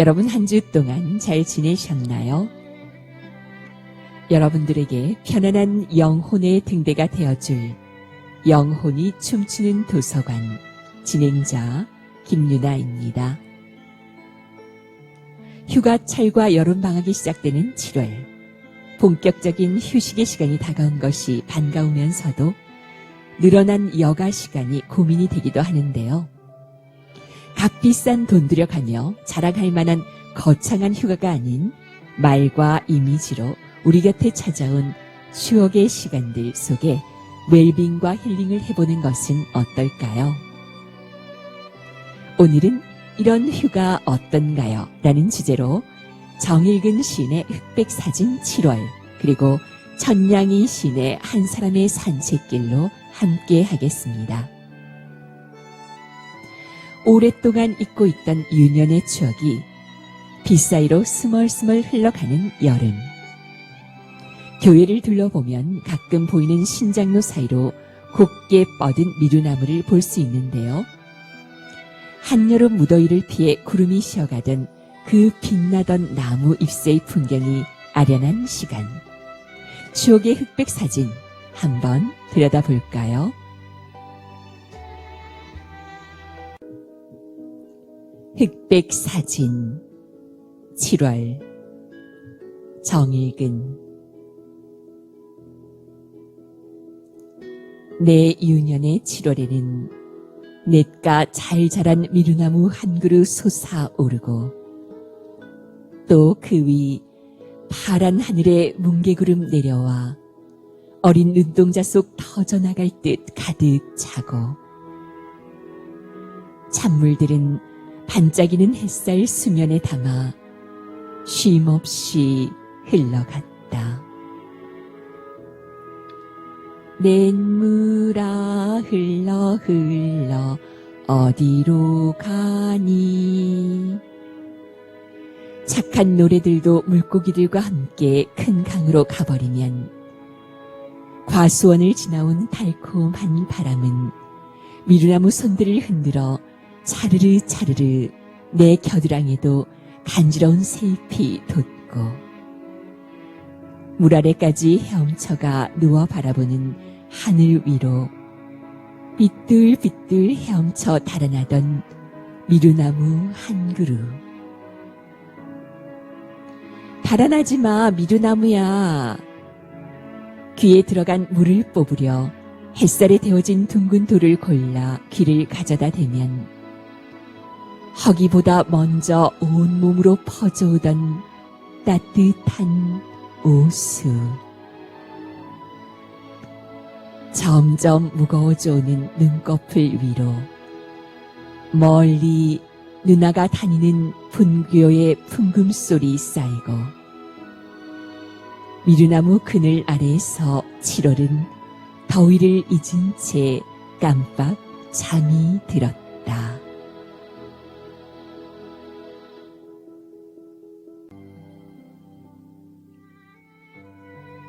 여러분 한 주 동안 잘 지내셨나요? 여러분들에게 편안한 영혼의 등대가 되어줄 영혼이 춤추는 도서관 진행자 김유나입니다. 휴가철과 여름방학이 시작되는 7월. 본격적인 휴식의 시간이 다가온 것이 반가우면서도 늘어난 여가 시간이 고민이 되기도 하는데요. 값비싼 돈 들여 가며 자랑할 만한 거창한 휴가가 아닌 말과 이미지로 우리 곁에 찾아온 추억의 시간들 속에 웰빙과 힐링을 해보는 것은 어떨까요? 오늘은 이런 휴가 어떤가요? 라는 주제로 정일근 시인의 흑백 사진 7월 그리고 천냥이 시인의 한 사람의 산책길로 함께 하겠습니다. 오랫동안 잊고 있던 유년의 추억이 빗사이로 스멀스멀 흘러가는 여름. 교회를 둘러보면 가끔 보이는 신장로 사이로 곱게 뻗은 미루나무를 볼 수 있는데요. 한여름 무더위를 피해 구름이 쉬어가던 그 빛나던 나무 잎새의 풍경이 아련한 시간. 추억의 흑백 사진 한번 들여다볼까요? 흑백 사진 7월 정일근. 내 유년의 7월에는 냇가 잘 자란 미루나무 한 그루 솟아오르고 또 그 위 파란 하늘에 뭉게구름 내려와 어린 눈동자 속 터져나갈 듯 가득 차고 찬물들은 반짝이는 햇살 수면에 담아 쉼없이 흘러갔다. 냇물아 흘러 흘러 어디로 가니 착한 노래들도 물고기들과 함께 큰 강으로 가버리면 과수원을 지나온 달콤한 바람은 미루나무 손들을 흔들어 차르르 차르르 내 겨드랑이도 간지러운 새잎이 돋고 물 아래까지 헤엄쳐가 누워 바라보는 하늘 위로 삐뚤삐뚤 헤엄쳐 달아나던 미루나무 한 그루. 달아나지 마 미루나무야. 귀에 들어간 물을 뽑으려 햇살에 데워진 둥근 돌을 골라 귀를 가져다 대면 허기보다 먼저 온몸으로 퍼져오던 따뜻한 오수. 점점 무거워져 오는 눈꺼풀 위로 멀리 누나가 다니는 분교의 풍금 소리 쌓이고 미루나무 그늘 아래에서 7월은 더위를 잊은 채 깜빡 잠이 들었다.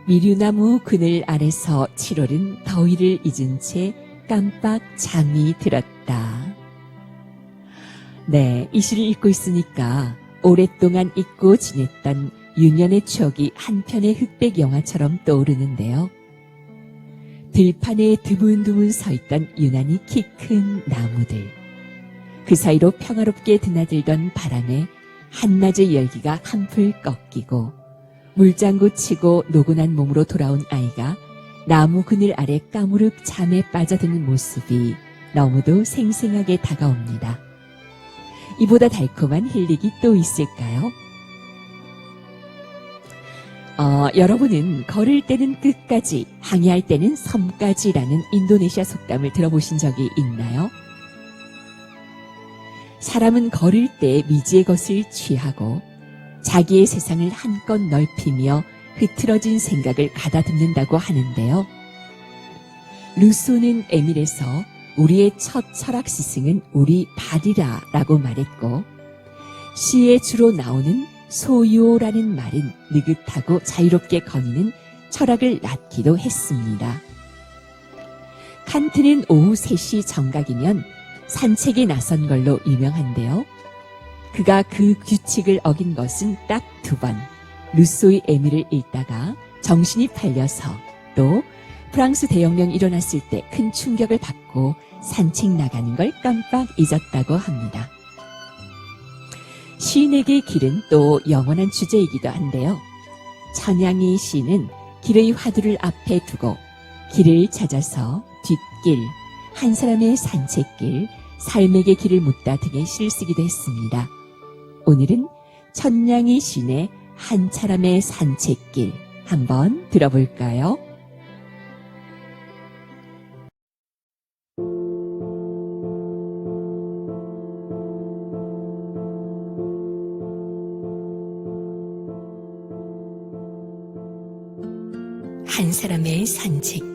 미류나무 그늘 아래서 7월은 더위를 잊은 채 깜빡 잠이 들었다. 네, 이 시를 읽고 있으니까 오랫동안 잊고 지냈던 유년의 추억이 한편의 흑백 영화처럼 떠오르는데요. 들판에 드문드문 서 있던 유난히 키 큰 나무들. 그 사이로 평화롭게 드나들던 바람에 한낮의 열기가 한풀 꺾이고 물장구 치고 노곤한 몸으로 돌아온 아이가 나무 그늘 아래 까무룩 잠에 빠져드는 모습이 너무도 생생하게 다가옵니다. 이보다 달콤한 힐링이 또 있을까요? 어, 여러분은 걸을 때는 끝까지, 항해할 때는 섬까지라는 인도네시아 속담을 들어보신 적이 있나요? 사람은 걸을 때 미지의 것을 취하고 자기의 세상을 한껏 넓히며 흐트러진 생각을 가다듬는다고 하는데요. 루소는 에밀에서 우리의 첫 철학 스승은 우리 발이라 라고 말했고 시에 주로 나오는 소요라는 말은 느긋하고 자유롭게 거니는 철학을 낳기도 했습니다. 칸트는 오후 3시 정각이면 산책에 나선 걸로 유명한데요. 그가 그 규칙을 어긴 것은 딱 두 번. 루소의 에미를 읽다가 정신이 팔려서 또 프랑스 대혁명 일어났을 때 큰 충격을 받고 산책 나가는 걸 깜빡 잊었다고 합니다. 시인에게 길은 또 영원한 주제이기도 한데요. 천양이 시는 길의 화두를 앞에 두고 길을 찾아서 뒷길, 한 사람의 산책길, 삶에게 길을 묻다 등의 시를 쓰기도 했습니다. 오늘은 천냥이 시인의 한 사람의 산책길 한번 들어볼까요? 한 사람의 산책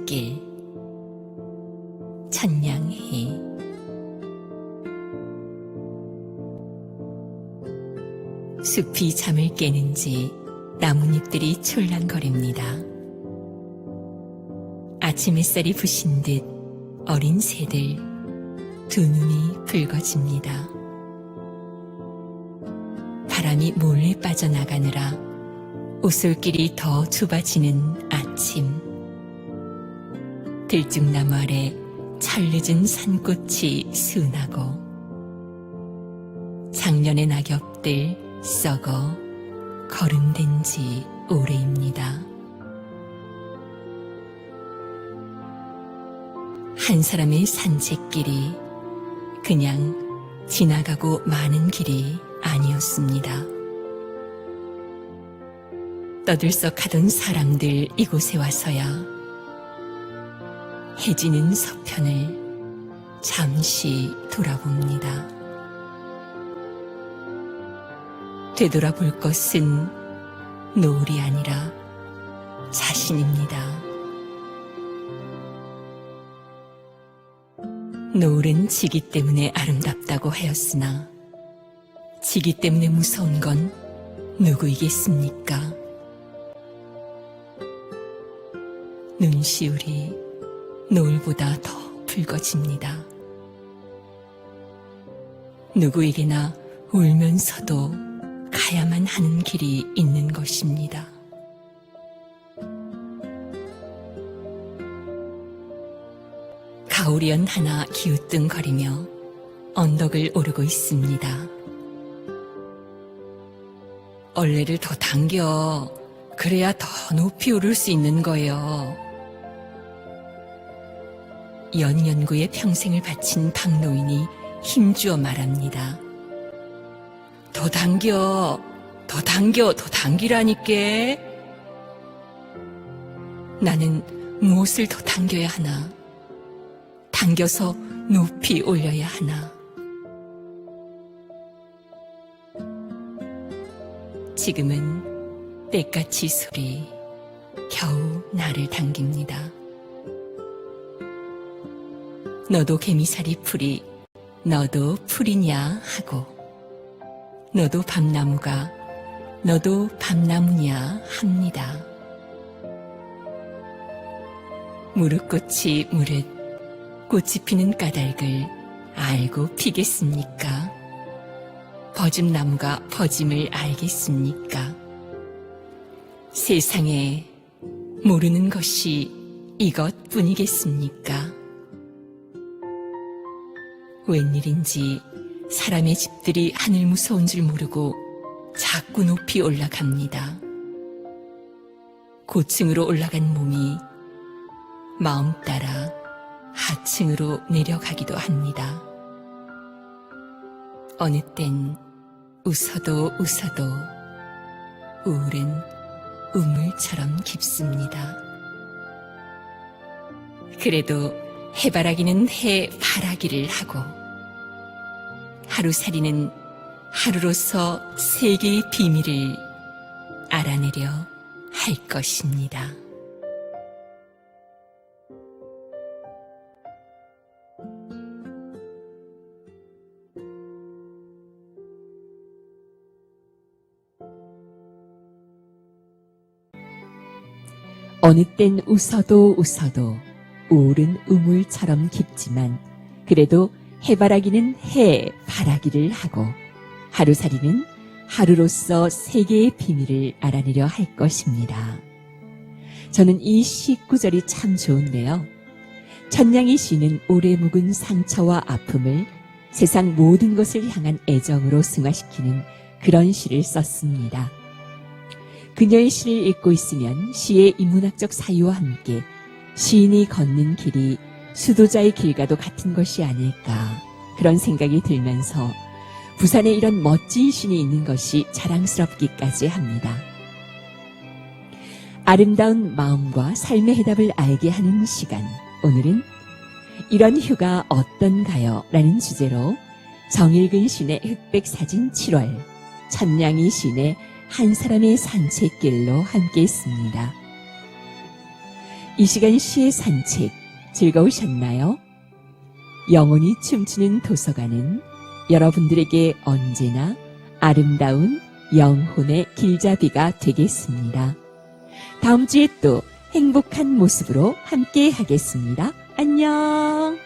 숲이 잠을 깨는지 나뭇잎들이 출랑거립니다. 아침 햇살이 부신 듯 어린 새들 두 눈이 붉어집니다. 바람이 몰래 빠져나가느라 옷솔길이 더 좁아지는 아침. 들쭉나무 아래 철늦은 산꽃이 순하고 작년의 낙엽들 썩어 거름된 지 오래입니다. 한 사람의 산책길이 그냥 지나가고 마는 길이 아니었습니다. 떠들썩하던 사람들 이곳에 와서야 해지는 서편을 잠시 돌아봅니다. 되돌아볼 것은 노을이 아니라 자신입니다. 노을은 지기 때문에 아름답다고 하였으나 지기 때문에 무서운 건 누구이겠습니까? 눈시울이 노을보다 더 붉어집니다. 누구에게나 울면서도 가야만 하는 길이 있는 것입니다. 가오리연 하나 기우뚱거리며 언덕을 오르고 있습니다. 얼레를 더 당겨. 그래야 더 높이 오를 수 있는 거예요. 연연구에 평생을 바친 박노인이 힘주어 말합니다. 더 당겨, 더 당겨, 더 당기라니까. 나는 무엇을 더 당겨야 하나? 당겨서 높이 올려야 하나? 지금은 때까치 소리 겨우 나를 당깁니다. 너도 개미살이 풀이 너도 풀이냐 하고 너도 밤나무가 너도 밤나무냐 합니다. 무릇꽃이 무릇 꽃이 피는 까닭을 알고 피겠습니까? 버짐나무가 버짐을 알겠습니까? 세상에 모르는 것이 이것뿐이겠습니까? 웬일인지 사람의 집들이 하늘 무서운 줄 모르고 자꾸 높이 올라갑니다. 고층으로 올라간 몸이 마음 따라 하층으로 내려가기도 합니다. 어느 땐 웃어도 웃어도 우울은 우물처럼 깊습니다. 그래도 해바라기는 해바라기를 하고 하루살이는 하루로서 세계의 비밀을 알아내려 할 것입니다. 어느 땐 웃어도 웃어도 우울은 우물처럼 깊지만 그래도 해바라기는 해 바라기를 하고 하루살이는 하루로서 세계의 비밀을 알아내려 할 것입니다. 저는 이시 구절이 참 좋은데요. 천냥이 씨는 오래 묵은 상처와 아픔을 세상 모든 것을 향한 애정으로 승화시키는 그런 시를 썼습니다. 그녀의 시를 읽고 있으면 시의 인문학적 사유와 함께 시인이 걷는 길이 수도자의 길과도 같은 것이 아닐까 그런 생각이 들면서 부산에 이런 멋진 신이 있는 것이 자랑스럽기까지 합니다. 아름다운 마음과 삶의 해답을 알게 하는 시간. 오늘은 이런 휴가 어떤가요? 라는 주제로 정일근 신의 흑백 사진 7월, 천냥이 신의 한 사람의 산책길로 함께 했습니다. 이 시간 시의 산책 즐거우셨나요? 영혼이 춤추는 도서관은 여러분들에게 언제나 아름다운 영혼의 길잡이가 되겠습니다. 다음 주에 또 행복한 모습으로 함께 하겠습니다. 안녕!